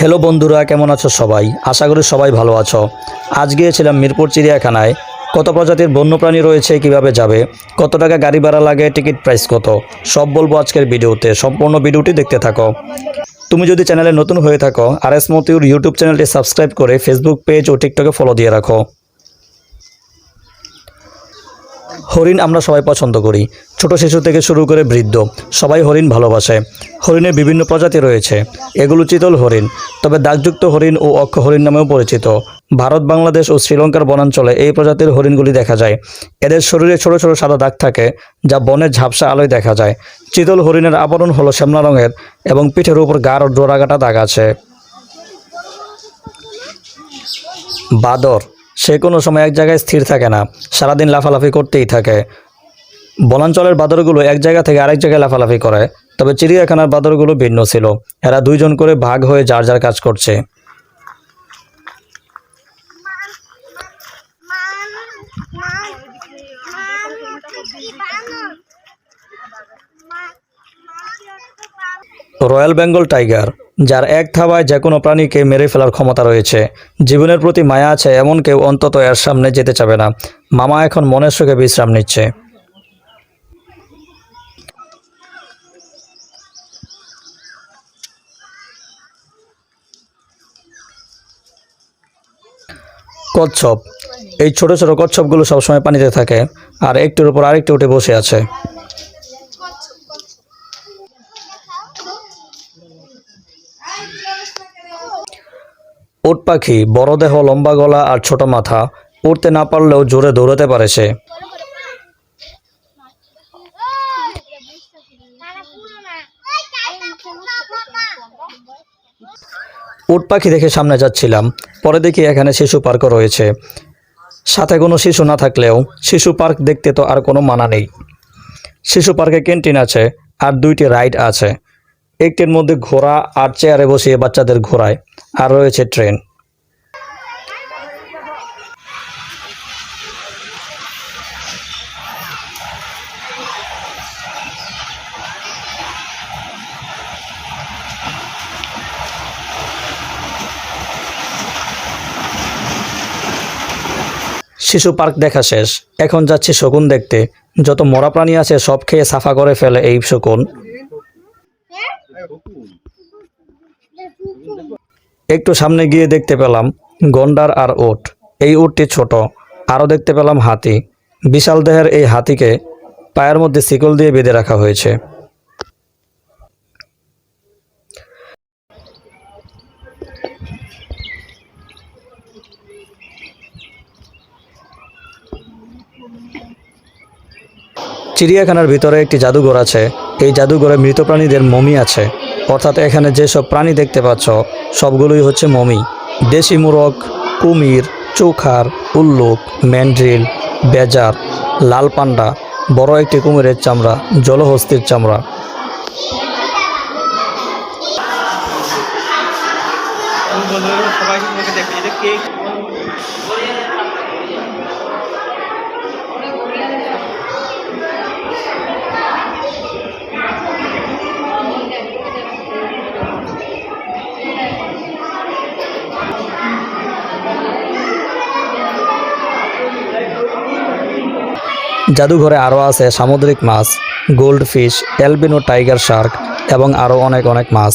Hello বন্ধুরা, কেমন আছো সবাই? আশা করি সবাই ভালো আছো। আজ গিয়েছিলাম মিরপুর চিড়িয়াখানায়। কত প্রজাতির বন্যপ্রাণী রয়েছে, কীভাবে যাবে? কত টাকা গাড়ি ভাড়া লাগে, টিকিট প্রাইস কত? সব বলব আজকের ভিডিওতে। সম্পূর্ণ ভিডিওটি দেখতে থাকো। তুমি যদি চ্যানেলে নতুন হয়ে থাকো, আর এস মতিউর ইউটিউব চ্যানেলটি সাবস্ক্রাইব করে ফেসবুক পেজ ও টিকটকে ফলো দিয়ে রাখো। হরিণ আমরা সবাই পছন্দ করি। ছোট শিশু থেকে শুরু করে বৃদ্ধ, সবাই হরিণ ভালোবাসে। হরিণের বিভিন্ন প্রজাতি রয়েছে। এগুলো চিতল হরিণ, তবে দাগযুক্ত হরিণ ও অক্ষ হরিণ নামেও পরিচিত। ভারত, বাংলাদেশ ও শ্রীলঙ্কার বনাঞ্চলে এই প্রজাতির হরিণগুলি দেখা যায়। এদের শরীরে ছোট ছোট সাদা দাগ থাকে, যা বনের ঝাপসা আলোয় দেখা যায়। চিতল হরিণের আবরণ হলো শ্যামলা রঙের এবং পিঠের উপর গাঢ় ডোরাগাটা দাগ আছে। বাদর সে কোনো সময় এক জায়গায় স্থির থাকে না, সারাদিন লাফালাফি করতেই থাকে। বনাঞ্চলের বাদরগুলো এক জায়গা থেকে আরেক জায়গায় লাফালাফি করে, তবে চিড়িয়াখানার বাদরগুলো ভিন্ন ছিল। এরা দুইজন করে ভাগ হয়ে যার যার কাজ করছে। রয়্যাল বেঙ্গল টাইগার, যার এক থাবায় যে কোনো প্রাণীকে মেরে ফেলার ক্ষমতা রয়েছে। জীবনের প্রতি মায়া আছে এমন কেউ অন্তত এর সামনে যেতে চাবে না। মামা এখন মনের সুখে বিশ্রাম নিচ্ছে। কচ্ছপ। এই ছোট ছোট কচ্ছপগুলো সবসময় পানিতে থাকে, আর একটির উপর আরেকটি উঠে বসে আছে। পাখি, বড় দেহ, লম্বা গলা আর ছোট মাথা উড়তে না পারলেও জোরে দৌড়াতে পারে সে। উট পাখি দেখে সামনে যাচ্ছিলাম। পরে দেখি এখানে শিশু পার্কও রয়েছে। সাথে কোনো শিশু না থাকলেও শিশু পার্ক দেখতে তো আর কোনো মানা নেই। শিশু পার্কে ক্যান্টিন আছে আর দুইটি রাইড আছে। একটির মধ্যে ঘোড়া আর চেয়ারে বসিয়ে বাচ্চাদের ঘোরায়। আর রয়েছে ট্রেন। শিশু পার্ক দেখা শেষ। এখন যাচ্ছি শকুন দেখতে। যত মরা প্রাণী আছে, সব খেয়ে সাফা করে ফেলে এই শকুন। একটু সামনে গিয়ে দেখতে পেলাম গন্ডার আর ওট এই উটটি ছোট, আরও দেখতে পেলাম হাতি। বিশাল দেহের এই হাতিকে পায়ের মধ্যে শিকল দিয়ে বেঁধে রাখা হয়েছে। চিড়িয়াখানার ভিতরে একটি জাদুঘর আছে। এই জাদুঘরে মৃত প্রাণীদের মমি আছে। অর্থাৎ এখানে যেসব প্রাণী দেখতে পাচ্ছ, সবগুলোই হচ্ছে মমি। দেশি মুরগ, কুমির, চৌখার, উল্লুক, ম্যান্ড্রিল, বেজার, লাল পান্ডা, বড় একটি কুমিরের চামড়া, জলহস্তির চামড়া। জাদুঘরে আরও আছে সামুদ্রিক মাছ goldfish albino, tiger shark এবং আরও অনেক অনেক মাছ।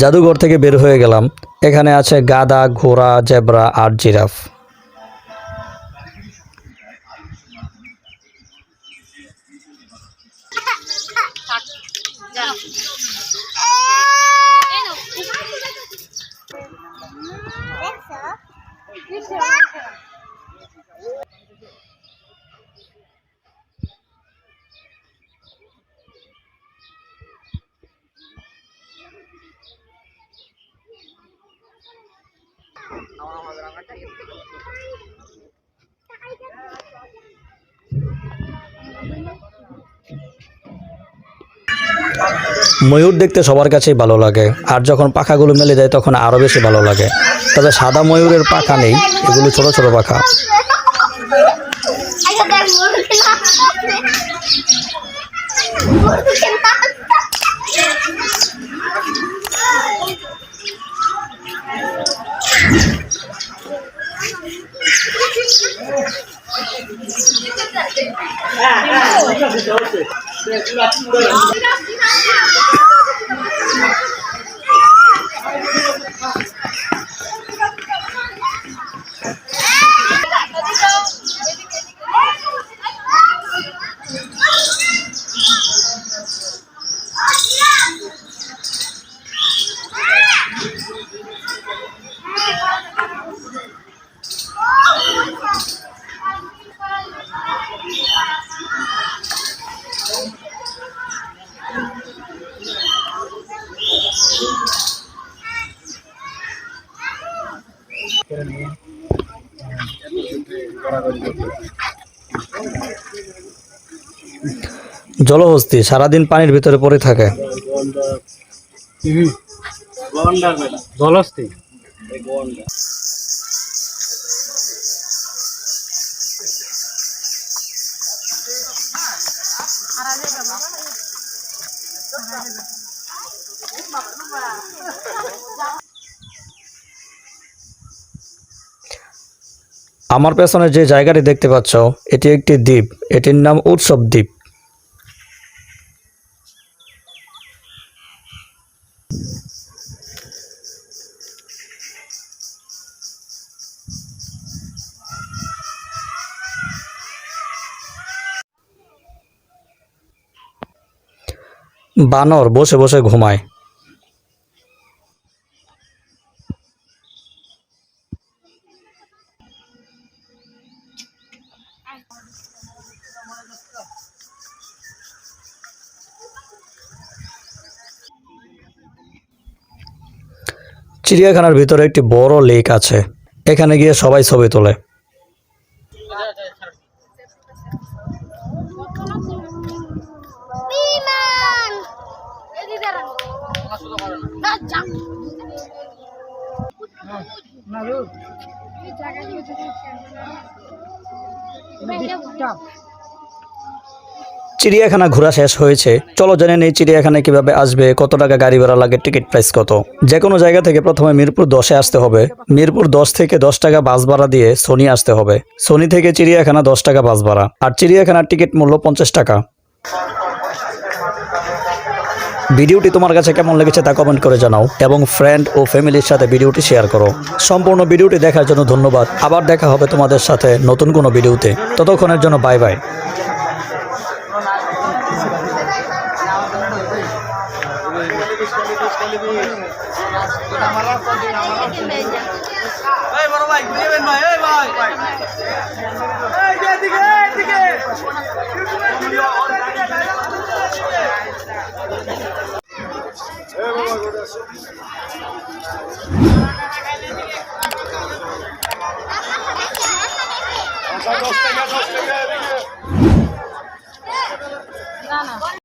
জাদুঘর থেকে বের হয়ে গেলাম। এখানে আছে গাদা ঘোড়া জেব্রা আর জিরাফ। ময়ূর দেখতে সবার কাছেই ভালো লাগে। আর যখন পাখাগুলো মেলে যায় তখন আরও বেশি ভালো লাগে। তবে সাদা ময়ূরের পাখা নেই, এগুলো ছোট ছোট পাখা। জলহস্তি সারাদিন পানির ভিতরে পড়ে থাকে। জলস্তি আমার পেছনে যে জায়গাটি দেখতে পাচ্ছ, এটি একটি দ্বীপ। এটির নাম উৎসব দ্বীপ। বানর বসে বসে ঘুমায়। চিড়িয়াখানার ভিতরে একটি বড় লেক আছে এখানে গিয়ে সবাই ছবি তোলে না যাও চিড়িয়াখানা ঘোরা শেষ হয়েছে। চলো জেনে নেই চিড়িয়াখানায় কীভাবে আসবে, কত টাকা গাড়ি ভাড়া লাগে, টিকিট প্রাইস কত। যে কোনো জায়গা থেকে প্রথমে মিরপুর দশে আসতে হবে। মিরপুর দশ থেকে দশ টাকা বাস ভাড়া দিয়ে সোনি আসতে হবে। সোনি থেকে চিড়িয়াখানা দশ টাকা বাস ভাড়া। আর চিড়িয়াখানার টিকিট মূল্য পঞ্চাশ টাকা। ভিডিওটি তোমার কাছে কেমন লেগেছে তা কমেন্ট করে জানাও এবং ফ্রেন্ড ও ফ্যামিলির সাথে ভিডিওটি শেয়ার করো। সম্পূর্ণ ভিডিওটি দেখার জন্য ধন্যবাদ। আবার দেখা হবে তোমাদের সাথে নতুন কোনো ভিডিওতে। ততক্ষণের জন্য বাই বাই